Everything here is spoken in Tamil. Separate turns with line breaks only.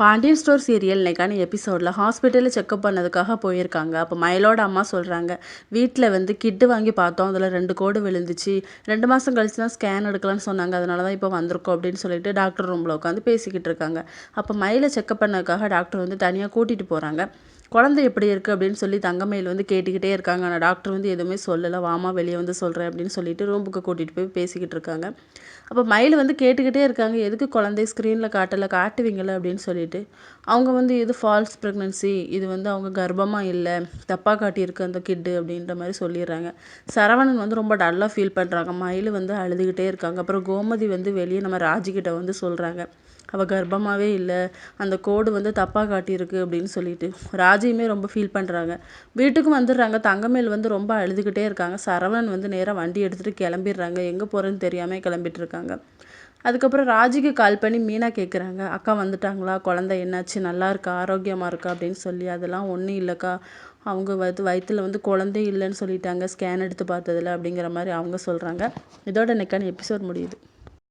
பாண்டியன் ஸ்டோர் சீரியல் இன்றைக்கான எபிசோடில் ஹாஸ்பிட்டலில் செக்கப் பண்ணதுக்காக போயிருக்காங்க. அப்போ மயிலோட அம்மா சொல்கிறாங்க வீட்டில் வந்து கிட்டு வாங்கி பார்த்தோம். அதில் ரெண்டு கோடு விழுந்துச்சு. ரெண்டு மாதம் கழிச்சு தான் ஸ்கேன் எடுக்கலாம்னு சொன்னாங்க. அதனால தான் இப்போ வந்திருக்கோம். அப்படின்னு சொல்லிட்டு டாக்டர் ரூமில் உட்காந்து பேசிக்கிட்டு இருக்காங்க. அப்போ மயிலை செக்கப் பண்ணதுக்காக டாக்டர் வந்து தனியாக கூட்டிகிட்டு போகிறாங்க குழந்தை எப்படி இருக்குது அப்படின்னு சொல்லி தங்கமயில் வந்து கேட்டுக்கிட்டே இருக்காங்க. ஆனால் டாக்டர் வந்து எதுவுமே சொல்லலை. வாமா வெளியே வந்து சொல்கிறேன் அப்படின்னு சொல்லிட்டு ரூமுக்கு கூட்டிகிட்டு போய் பேசிக்கிட்டு இருக்காங்க. அப்போ மயில் வந்து கேட்டுக்கிட்டே இருக்காங்க. எதுக்கு குழந்தை ஸ்க்ரீனில் காட்டலை? காட்டுவீங்கள அப்படின்னு சொல்லிட்டு. அவங்க வந்து இது ஃபால்ஸ் ப்ரெக்னன்சி இது வந்து அவங்க கர்ப்பமாக இல்லை தப்பாக காட்டியிருக்கு அந்த கிட்டு அப்படின்ற மாதிரி சொல்லிடுறாங்க. சரவணன் வந்து ரொம்ப டல்லாக ஃபீல் பண்ணுறாங்க மயில் வந்து அழுதுகிட்டே இருக்காங்க. அப்புறம் கோமதி வந்து வெளியே நம்ம ராஜிக்கிட்ட வந்து சொல்கிறாங்க அவள் கர்ப்பமாகவே இல்லை அந்த கோடு வந்து தப்பாக காட்டியிருக்கு அப்படின்னு சொல்லிட்டு. ராஜியுமே ரொம்ப ஃபீல் பண்ணுறாங்க வீட்டுக்கும் வந்துடுறாங்க. தங்கமேல் வந்து ரொம்ப அழுதுகிட்டே இருக்காங்க. சரவணன் வந்து நேராக வண்டி எடுத்துகிட்டு கிளம்பிடுறாங்க. எங்கே போகிறேன்னு தெரியாமல் கிளம்பிட்டு இருக்காங்க. அதுக்கப்புறம் ராஜிக்கு கால் பண்ணி மீனா கேட்குறாங்க அக்கா வந்துட்டாங்களா? குழந்தை என்னாச்சு? நல்லா இருக்கா? ஆரோக்கியமாக இருக்கா? அப்படின்னு சொல்லி அதெல்லாம் ஒன்றும் இல்லைக்கா. அவங்க வயிற்று வயிற்றில் வந்து குழந்தை இல்லைன்னு சொல்லிட்டாங்க. ஸ்கேன் எடுத்து பார்த்ததில் அப்படிங்கிற மாதிரி அவங்க சொல்கிறாங்க இதோட நெக்கான எபிசோட் முடியுது.